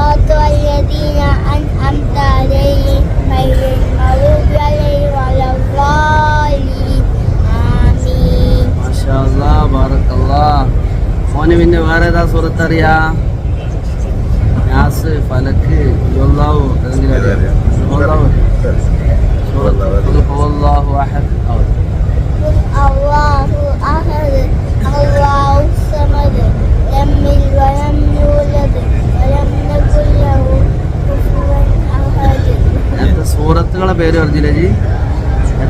صراط الذين أنعمت عليهم غير المغضوب عليهم ولا الضالين آمين ما شاء الله بارك الله മോനെ പിന്നെ വേറെ ഏതാ സുഹൃത്ത് അറിയാ നാസ് ഫലക്ക് അതെങ്കിലും അറിയാം സൂറത്തുകളെ പേര് പറഞ്ഞില്ലേ ജി?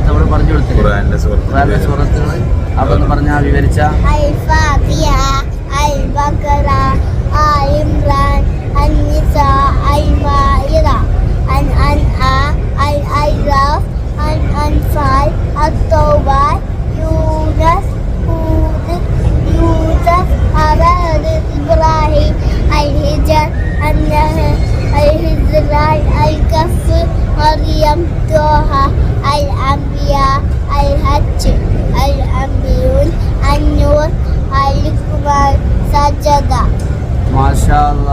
നമ്മൾ പറഞ്ഞു കൊടുത്തില്ല സൂറത്തുകൾ സുഹൃത്തുക്കൾ അതൊന്ന് പറഞ്ഞാ വിവരിച്ച. ഇബ്രാഹിം ദ്വാഹ അൽ അംബിയ അൽ ഹജ് അൽ അംബിയുൻ അന്നൂർ അൽ കുമാർ സജദ മാഷാല്ല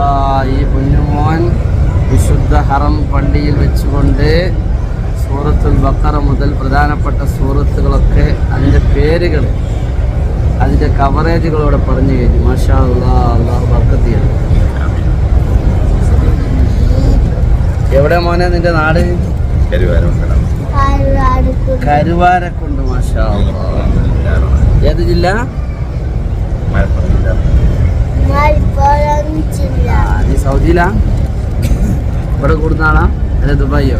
ഈ കുഞ്ഞുമോൻ വിശുദ്ധ ഹറം പള്ളിയിൽ വെച്ചുകൊണ്ട് സൂറത്തുൽ ബക്കറ മുതൽ പ്രധാനപ്പെട്ട സൂറത്തുകളൊക്കെ അതിന്റെ പേരുകൾ അതിന്റെ കവറേജുകളോടെ പറഞ്ഞു കഴിഞ്ഞു. മാഷാ അള്ളാഹ് ബർക്കത്തിയാണ്. എവിടെ മോനെ നിന്റെ നാട്? കരുവാരക്കുണ്ട് മാഷാ. ഏത് ജില്ല? മലപ്പുറം ജില്ല. മലപ്പുറം ജില്ല. ആ, നീ സൗദിയിലാ? ഇവിടെ കൂടുന്ന ആളാ? അല്ലെ ദുബായിയോ?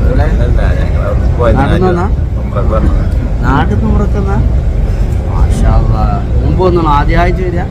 നാട്ടിൽ നിന്നാ? പുറത്തുന്ന മാഷാ. മുമ്പ് ഒന്നും ആദ്യമായിട്ട് വരിക